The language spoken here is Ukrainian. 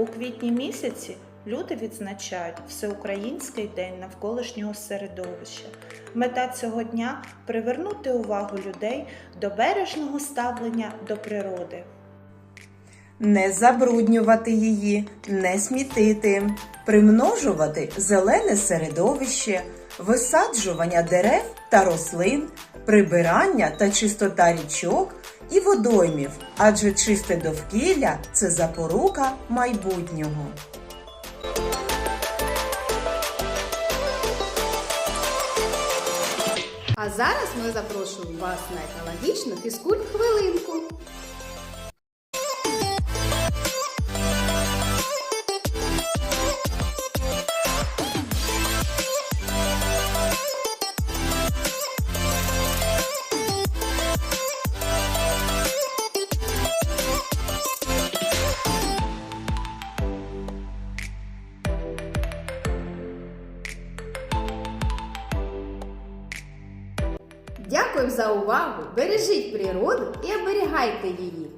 У квітні місяці люди відзначають Всеукраїнський день навколишнього середовища. Мета цього дня привернути увагу людей до бережного ставлення до природи. Не забруднювати її, не смітити, примножувати зелене середовище, висаджування дерев та рослин, прибирання та чистота річок і водоймів, адже чисте довкілля це запорука майбутнього. А зараз ми запрошуємо вас на екологічну фізкульт-хвилинку. Дякуємо за увагу! Бережіть природу і оберігайте її!